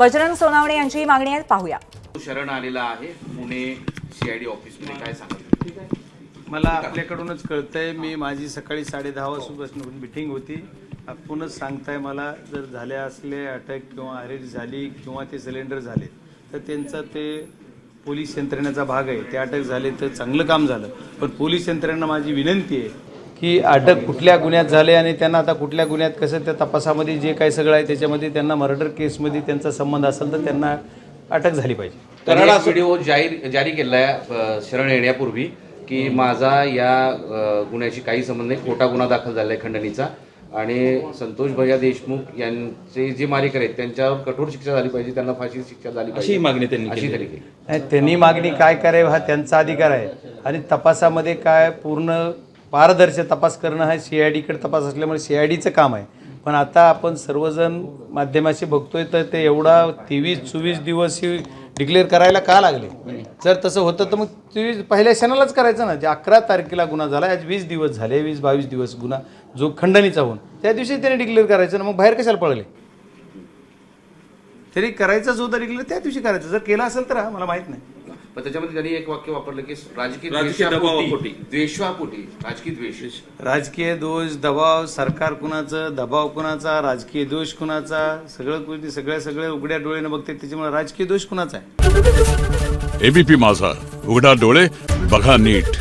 बजरंग सोनावणे यांची ही मागणी आहे. पाहूया. शरण आलेला आहे. पुणे सीआयडी ऑफिसमध्ये. काय सांगा मला आपल्याकडूनच कळतंय मी माझी सकाळी साडे दहा वाजतापासून मिटिंग होती. आपणच सांगताय मला जर झाल्या असले अटॅक किंवा अरेस्ट झाली किंवा ते सिलेंडर झाले तर त्यांचा ते पोलीस यंत्रणेचा भाग आहे. ते अटक झाले तर चांगलं काम झालं. पण पोलीस यंत्रणेला माझी विनंती आहे की अटक कुठल्या गुन्ह्यात झाले आणि त्यांना आता कुठल्या गुन्ह्यात कसं त्या तपासामध्ये जे काही सगळं आहे त्याच्यामध्ये त्यांना मर्डर केसमध्ये त्यांचा संबंध असेल तर त्यांना अटक झाली पाहिजे. एक व्हिडिओ जाहीर जारी केला आहे शरण येण्यापूर्वी की माझा या गुन्ह्याशी काही संबंध नाही. खोटा गुन्हा दाखल झाला आहे खंडणीचा. आणि संतोष भैया देशमुख यांचे जे मारेकरी आहेत त्यांच्यावर कठोर शिक्षा झाली पाहिजे त्यांना फाशी शिक्षा झाली पाहिजे. अशी मागणी त्यांनी अशी केली. त्यांनी केली. नाही, त्यांनी मागणी काय करावी हा त्यांचा अधिकार आहे. आणि तपासामध्ये काय पूर्ण पारदर्शक तपास करणं हा सी आय डीकडे तपास असल्यामुळे सी आय डीचं काम आहे. पण आता आपण सर्वजण माध्यमाशी बघतोय तर ते एवढा तेवीस चोवीस दिवस ही डिक्लेअर करायला का लागले? जर तसं होतं तर मग तेवीस पहिल्या क्षणालाच करायचं ना. जे अकरा तारखेला गुन्हा झाला आज वीस दिवस झाले वीस बावीस दिवस गुन्हा जो खंडणीचा होऊन त्या दिवशी त्याने डिक्लेअर करायचं ना मग बाहेर कशाला पळले? तरी करायचंच होतं डिक्लेअर त्या दिवशी करायचं. जर केलं असेल तर मला माहीत नाही. पण त्याच्यामध्ये त्यांनी एक वाक्य वापरलं की राजकीय राजकीय द्वेषापोटी. द्वेषापोटी राजकीय द्वेष. राजकीय दोष दबाव सरकार कुणाचं दबाव कुणाचा राजकीय दोष कुणाचा सगळं कुणी सगळ्या सगळ्या उघड्या डोळ्याने बघते त्याच्यामुळे राजकीय दोष कुणाचा आहे? एबीपी माझा उघडा डोळे बघा नीट.